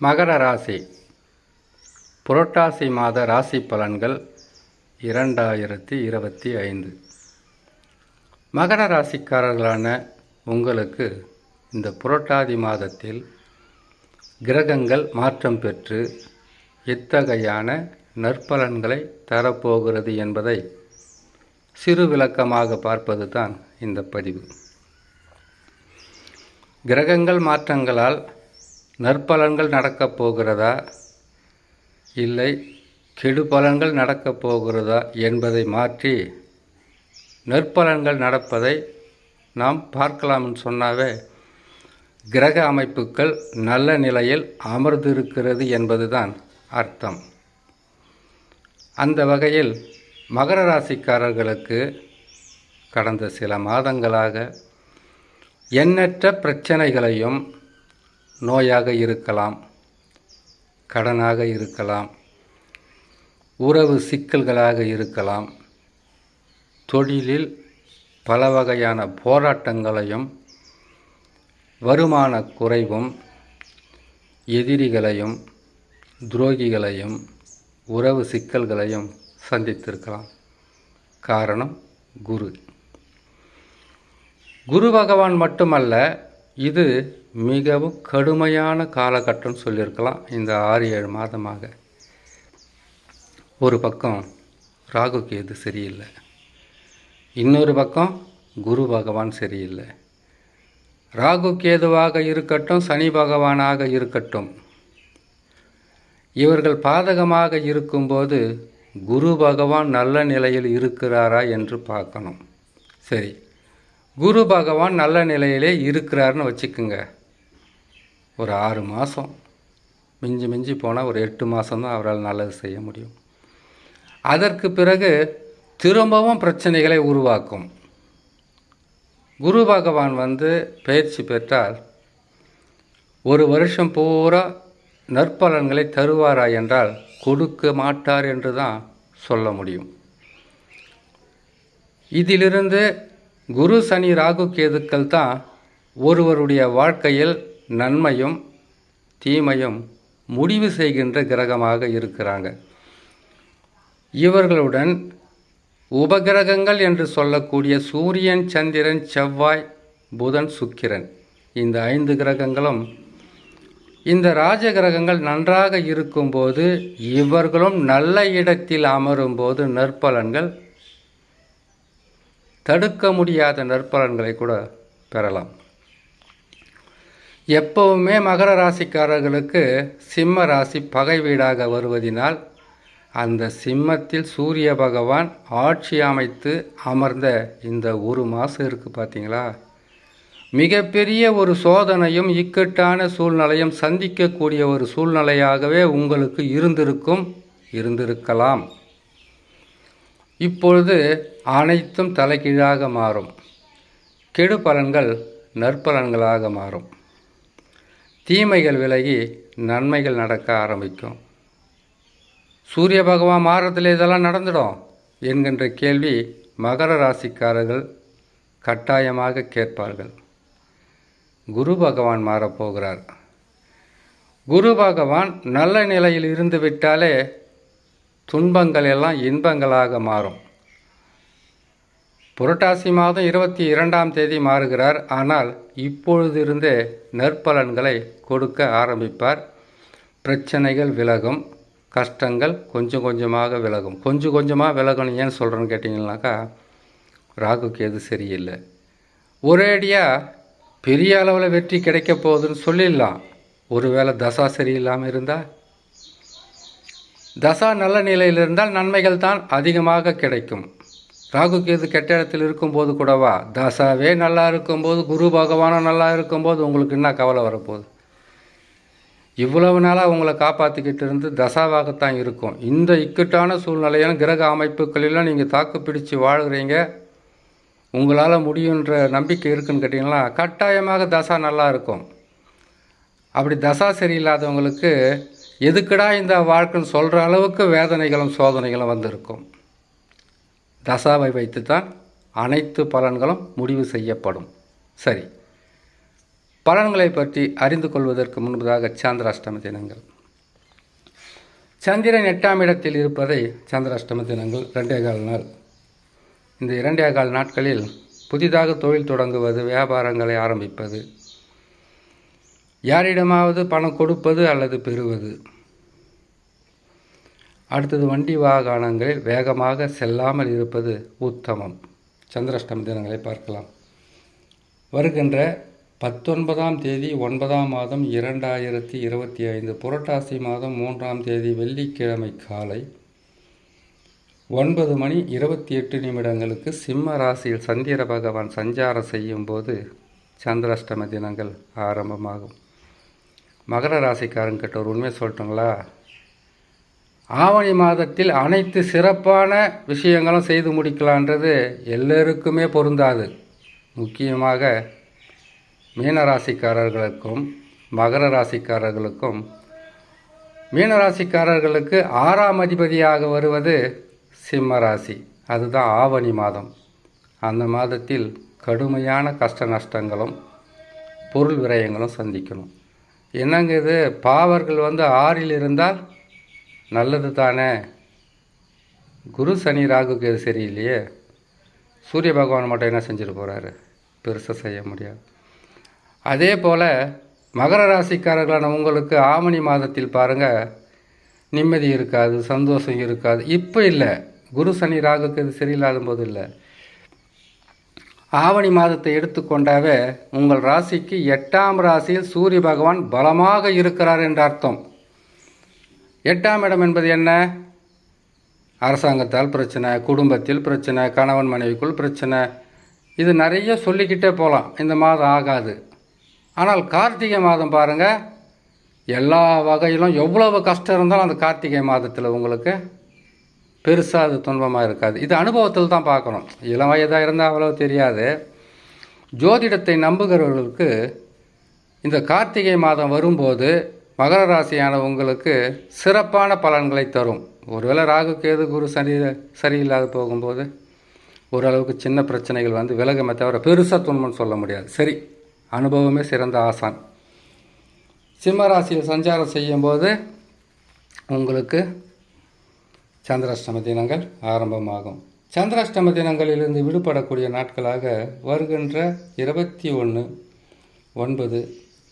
மகர ராசி. புரட்டாசி மாத ராசி பலன்கள் இரண்டாயிரத்தி இருபத்தி ஐந்து. மகர ராசிக்காரர்களான உங்களுக்கு இந்த புரட்டாதி மாதத்தில் கிரகங்கள் மாற்றம் பெற்று எத்தகையான நற்பலன்களை தரப்போகிறது என்பதை சிறு விளக்கமாக பார்ப்பது தான் இந்த பதிவு. கிரகங்கள் மாற்றங்களால் நற்பலன்கள் நடக்கப் போகிறதா? இல்லை கெடு பலன்கள் நடக்கப் போகிறதா என்பதை மாற்றி நற்பலன்கள் நடப்பதை நாம் பார்க்கலாம்னு சொன்னாவே கிரக அமைப்புகள் நல்ல நிலையில் அமர்ந்திருக்கிறது என்பதுதான் அர்த்தம். அந்த வகையில் மகர ராசிக்காரர்களுக்கு கடந்த சில மாதங்களாக எண்ணற்ற பிரச்சனைகளையும் நோயாக இருக்கலாம் கடனாக இருக்கலாம் உறவு சிக்கல்களாக இருக்கலாம் தொழிலில் பல வகையான போராட்டங்களையும் வருமான குறைவும் எதிரிகளையும் துரோகிகளையும் உறவு சிக்கல்களையும் சந்தித்திருக்கலாம். காரணம் குரு. குரு பகவான் மட்டுமல்ல இது மிகவும் கடுமையான காலகட்டம் சொல்லியிருக்கலாம் இந்த ஆறு ஏழு மாதமாக. ஒரு பக்கம் ராகு கேது சரியில்லை. இன்னொரு பக்கம் குரு பகவான் சரியில்லை. ராகு கேதுவாக இருக்கட்டும் சனி பகவானாக இருக்கட்டும் இவர்கள் பாதகமாக இருக்கும்போது குரு பகவான் நல்ல நிலையில் இருக்கிறாரா என்று பார்க்கணும். சரி. குரு பகவான் நல்ல நிலையிலே இருக்கிறாருன்னு வச்சுக்குங்க. ஒரு ஆறு மாதம் மிஞ்சி மிஞ்சி போனால் ஒரு எட்டு மாதம்தான் அவரால் நல்லது செய்ய முடியும். அதற்கு பிறகு திரும்பவும் பிரச்சனைகளை உருவாக்கும். குரு பகவான் வந்து பயிற்சி பெற்றால் ஒரு வருஷம் பூரா நற்பலன்களை தருவாரா என்றால் கொடுக்க மாட்டார் என்று தான் சொல்ல முடியும். இதிலிருந்து குரு சனி ராகு கேதுக்கள் தான் ஒருவருடைய வாழ்க்கையில் நன்மையும் தீமையும் முடிவு செய்கின்ற கிரகமாக இருக்கிறாங்க. இவர்களுடன் உபகிரகங்கள் என்று சொல்லக்கூடிய சூரியன் சந்திரன் செவ்வாய் புதன் சுக்கிரன் இந்த ஐந்து கிரகங்களும் இந்த ராஜ கிரகங்கள் நன்றாக இருக்கும்போது இவர்களும் நல்ல இடத்தில் அமரும்போது நற்பலன்கள் தடுக்க முடியாத நற்பலன்களை கூட பெறலாம். எப்பவுமே மகர ராசிக்காரர்களுக்கு சிம்ம ராசி பகை வீடாக வருவதினால் அந்த சிம்மத்தில் சூரிய பகவான் ஆட்சி அமைத்து அமர்ந்த இந்த ஒரு மாதம் இருக்குது பார்த்தீங்களா மிகப்பெரிய ஒரு சோதனையும் இக்கட்டான சூழ்நிலையும் சந்திக்கக்கூடிய ஒரு சூழ்நிலையாகவே உங்களுக்கு இருந்திருக்கும் இருந்திருக்கலாம். இப்பொழுது அனைத்தும் தலைகீழாக மாறும். கெடு பலன்கள் நற்பலன்களாக மாறும். தீமைகள் விலகி நன்மைகள் நடக்க ஆரம்பிக்கும். சூரிய பகவான் மாறத்தில் இதெல்லாம் நடந்துடும் என்கின்ற கேள்வி மகர ராசிக்காரர்கள் கட்டாயமாக கேட்பார்கள். குரு பகவான் மாறப்போகிறார். குரு பகவான் நல்ல நிலையில் இருந்து விட்டாலே துன்பங்கள் எல்லாம் இன்பங்களாக மாறும். புரட்டாசி மாதம் இருபத்தி இரண்டாம் தேதி மாறுகிறார். ஆனால் இப்பொழுதிருந்தே நற்பலன்களை கொடுக்க ஆரம்பிப்பார். பிரச்சனைகள் விலகும். கஷ்டங்கள் கொஞ்சம் கொஞ்சமாக விலகும். கொஞ்சம் கொஞ்சமாக விலகணும் ஏன் சொல்கிறேன்னு கேட்டிங்கனாக்கா ராகுக்கு எது சரியில்லை. ஒரேடியாக பெரிய அளவில் வெற்றி கிடைக்க போகுதுன்னு சொல்லிடலாம். ஒருவேளை தசா சரியில்லாமல் இருந்தால் தசா நல்ல நிலையில் இருந்தால் நன்மைகள் தான் அதிகமாக கிடைக்கும். ராகு கேது கெட்ட இடத்தில் இருக்கும்போது கூடவா? தசாவே நல்லா இருக்கும்போது குரு பகவானும் நல்லா இருக்கும்போது உங்களுக்கு என்ன கவலை வரப்போகுது? இவ்வளவு நாளாக உங்களை காப்பாற்றிக்கிட்டு இருந்து தசாவாகத்தான் இருக்கும். இந்த இக்கட்டான சூழ்நிலையான கிரக அமைப்புகளிலாம் நீங்கள் தாக்கு பிடிச்சு வாழ்கிறீங்க உங்களால் முடியுன்ற நம்பிக்கை இருக்குன்னு கேட்டிங்கன்னா கட்டாயமாக தசா நல்லா இருக்கும். அப்படி தசா சரியில்லாதவங்களுக்கு எதுக்குடா இந்த வாழ்க்கைன்னு சொல்கிற அளவுக்கு வேதனைகளும் சோதனைகளும் வந்திருக்கும்? தசாவை வைத்து தான் அனைத்து பலன்களும் முடிவு செய்யப்படும். சரி. பலன்களை பற்றி அறிந்து கொள்வதற்கு முன்பதாக சந்திராஷ்டம தினங்கள். சந்திரன் எட்டாம் இடத்தில் இருப்பதை சந்திராஷ்டம தினங்கள் ரெண்டே கால் நாள். இந்த இரண்டே கால் நாட்களில் புதிதாக தொழில் தொடங்குவது வியாபாரங்களை ஆரம்பிப்பது யாரிடமாவது பணம் கொடுப்பது அல்லது பெறுவது? அடுத்தது வண்டி வாகனங்களில் வேகமாக செல்லாமல் இருப்பது உத்தமம். சந்திராஷ்டம தினங்களை பார்க்கலாம். வருகின்ற பத்தொன்பதாம் தேதி ஒன்பதாம் மாதம் இரண்டாயிரத்தி இருபத்தி ஐந்து புரட்டாசி மாதம் மூன்றாம் தேதி வெள்ளிக்கிழமை காலை ஒன்பது மணி இருபத்தி எட்டு நிமிடங்களுக்கு சிம்ம ராசியில் சந்திர பகவான் சஞ்சாரம் செய்யும் போது சந்திராஷ்டம தினங்கள் ஆரம்பமாகும். மகர ராசிக்காரங்கிட்ட ஒரு உண்மை சொல்லட்டுங்களா? ஆவணி மாதத்தில் அனைத்து சிறப்பான விஷயங்களும் செய்து முடிக்கலான்றது எல்லோருக்குமே பொருந்தாது. முக்கியமாக மீன ராசிக்காரர்களுக்கும் மகர ராசிக்காரர்களுக்கும் மீனராசிக்காரர்களுக்கு ஆறாம் அதிபதியாக வருவது சிம்ம ராசி. அதுதான் ஆவணி மாதம். அந்த மாதத்தில் கடுமையான கஷ்ட நஷ்டங்களும் பொருள் விரயங்களும் சந்திக்கணும். என்னங்க இது? பாவர்கள் வந்து ஆறில் இருந்தால் நல்லது தானே? குரு சனி ராகுக்கு இது சரியில்லையே. சூரிய பகவான் மட்டும் என்ன செஞ்சுட்டு போகிறாரு பெருசாக செய்ய முடியாது. அதே போல் மகர ராசிக்காரர்களான உங்களுக்கு ஆவணி மாதத்தில் பாருங்கள் நிம்மதி இருக்காது சந்தோஷம் இருக்காது. இப்போ இல்லை. குரு சனி ராகுக்கு இது சரியில்லாத போது இல்லை. ஆவணி மாதத்தை எடுத்துக்கொண்டாவே உங்கள் ராசிக்கு எட்டாம் ராசியில் சூரிய பகவான் பலமாக இருக்கிறார் என்ற அர்த்தம். எட்டாம் இடம் என்பது என்ன? அரசாங்கத்தால் பிரச்சனை குடும்பத்தில் பிரச்சனை கணவன் மனைவிக்குள் பிரச்சனை. இது நிறைய சொல்லிக்கிட்டே போகலாம் இந்த மாதம் ஆகாது. ஆனால் கார்த்திகை மாதம் பாருங்கள் எல்லா வகையிலும் எவ்வளவு கஷ்டம் இருந்தாலும் அந்த கார்த்திகை மாதத்தில் உங்களுக்கு பெருசாக அது துன்பமாக இருக்காது. இது அனுபவத்தில் தான் பார்க்கணும். இளம் வயதாக இருந்தால் அவ்வளோ தெரியாது. ஜோதிடத்தை நம்புகிறவர்களுக்கு இந்த கார்த்திகை மாதம் வரும்போது மகர ராசியான உங்களுக்கு சிறப்பான பலன்களை தரும். ஒருவேளை ராகு கேது குரு சரி சரியில்லாத போகும்போது ஓரளவுக்கு சின்ன பிரச்சனைகள் வந்து விலகமே தவிர பெருசாக துன்பம்னு சொல்ல முடியாது. சரி அனுபவமே சிறந்த ஆசான். சிம்ம ராசியில் சஞ்சாரம் செய்யும்போது உங்களுக்கு சந்திராஷ்டம தினங்கள் ஆரம்பமாகும். சந்திராஷ்டம தினங்களிலிருந்து விடுபடக்கூடிய நாட்களாக வருகின்ற இருபத்தி ஒன்று ஒன்பது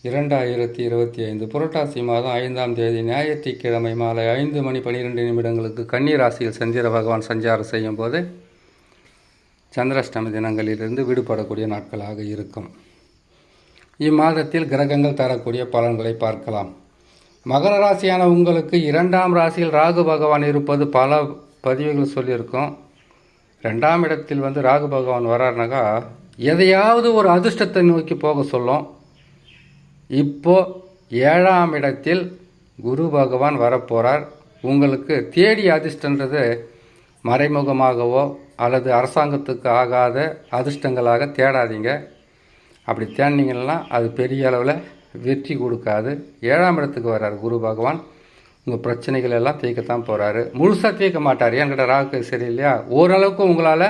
இரண்டாயிரத்தி இருபத்தி ஐந்து புரட்டாசி மாதம் ஐந்தாம் தேதி ஞாயிற்றுக்கிழமை மாலை ஐந்து மணி பன்னிரெண்டு நிமிடங்களுக்கு கன்னிராசியில் சந்திர பகவான் சஞ்சாரம் செய்யும் போது சந்திராஷ்டம தினங்களிலிருந்து விடுபடக்கூடிய நாட்களாக இருக்கும். இம்மாதத்தில் கிரகங்கள் தரக்கூடிய பலன்களை பார்க்கலாம். மகர ராசியான உங்களுக்கு இரண்டாம் ராசியில் ராகு பகவான் இருப்பது பல பதிவுகள் சொல்லியிருக்கோம். ரெண்டாம் இடத்தில் வந்து ராகு பகவான் வராருனாக்கா எதையாவது ஒரு அதிர்ஷ்டத்தை நோக்கி போக சொல்லும். இப்போ ஏழாம் இடத்தில் குரு பகவான் வரப்போகிறார் உங்களுக்கு தேடி அதிர்ஷ்டன்றது மறைமுகமாகவோ அல்லது அரசாங்கத்துக்கு ஆகாத அதிர்ஷ்டங்களாக தேடாதீங்க. அப்படி தேடினீங்கன்னா அது பெரிய அளவில் வெற்றி கொடுக்காது. ஏழாம் இடத்துக்கு வர்றார் குரு பகவான். உங்கள் பிரச்சனைகள் எல்லாம் தீர்க்கத்தான் போகிறாரு முழுசாக தீர்க்க மாட்டார். என்கிட்ட ராகு சரி இல்லையா ஓரளவுக்கு உங்களால்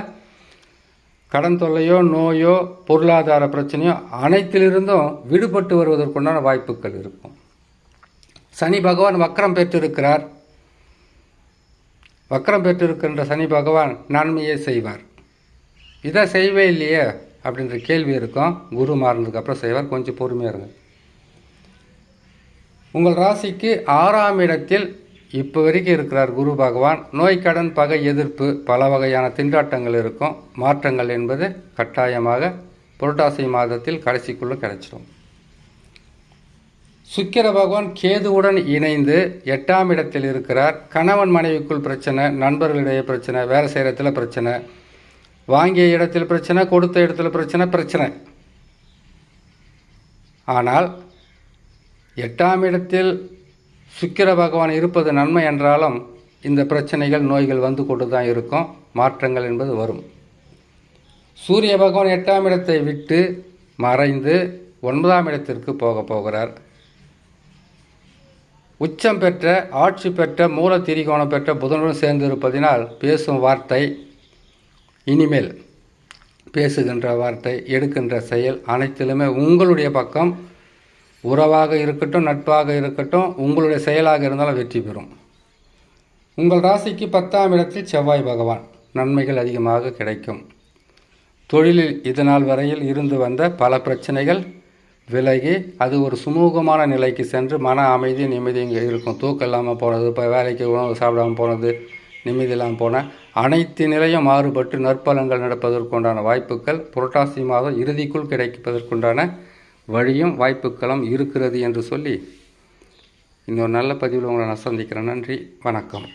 கடன் தொல்லையோ நோயோ பொருளாதார பிரச்சனையோ அனைத்திலிருந்தும் விடுபட்டு வருவதற்குண்டான வாய்ப்புகள் இருக்கும். சனி பகவான் வக்கரம் பெற்றிருக்கிறார். வக்கரம் பெற்றிருக்கின்ற சனி பகவான் நன்மையே செய்வார். இதை செய்வே இல்லையே அப்படின்ற கேள்வி இருக்கும். குரு மாறினதுக்கப்புறம் செய்வார். கொஞ்சம் பொறுமையாக இருங்க. உங்கள் ராசிக்கு ஆறாம் இடத்தில் இப்போ வரைக்கும் இருக்கிறார் குரு பகவான். நோய் கடன் பகை எதிர்ப்பு பல வகையான திண்டாட்டங்கள் இருக்கும். மாற்றங்கள் என்பது கட்டாயமாக புரட்டாசி மாதத்தில் கடைசிக்குள்ளே கிடைச்சிடும் சுக்கிர பகவான் கேதுவுடன் இணைந்து எட்டாம் இடத்தில் இருக்கிறார். கணவன் மனைவிக்குள் பிரச்சனை நண்பர்களிடையே பிரச்சனை வேலை செய்கிற இடத்துல பிரச்சனை வாங்கிய இடத்தில் பிரச்சனை கொடுத்த இடத்துல பிரச்சனை பிரச்சனை. ஆனால் எட்டாம் இடத்தில் சுக்கிர பகவான் இருப்பது நன்மை என்றாலும் இந்த பிரச்சனைகள் நோய்கள் வந்து கொண்டு தான் இருக்கும். மாற்றங்கள் என்பது வரும். சூரிய பகவான் எட்டாம் இடத்தை விட்டு மறைந்து ஒன்பதாம் இடத்திற்கு போக போகிறார். உச்சம் பெற்ற ஆட்சி பெற்ற மூல திரிகோணம் பெற்ற புதனுடன் சேர்ந்திருப்பதினால் பேசும் வார்த்தை இனிமேல் பேசுகின்ற வார்த்தை எடுக்கின்ற செயல் அனைத்திலுமே உங்களுடைய பக்கம் உறவாக இருக்கட்டும் நட்பாக இருக்கட்டும் உங்களுடைய செயலாக இருந்தாலும் வெற்றி பெறும். உங்கள் ராசிக்கு பத்தாம் இடத்தில் செவ்வாய் பகவான் நன்மைகள் அதிகமாக கிடைக்கும். தொழிலில் இதனால் வரையில் இருந்து வந்த பல பிரச்சனைகள் விலகி அது ஒரு சுமூகமான நிலைக்கு சென்று மன அமைதி நிம்மதி இங்கே இருக்கும். தூக்கம் இல்லாமல் போனது இப்போ வேலைக்கு உணவு சாப்பிடாமல் போனது நிம்மதி இல்லாமல் போன அனைத்து நிலையும் மாறுபட்டு நற்பலங்கள் நடப்பதற்குண்டான வாய்ப்புகள் புரட்டாசி மாதம் இறுதிக்குள் கிடைப்பதற்குண்டான வழியும் வாய்ப்புகளும் இருக்கிறது என்று சொல்லி இன்னொரு நல்ல பதிவில் உங்களை நான் சந்திக்கிறேன். நன்றி. வணக்கம்.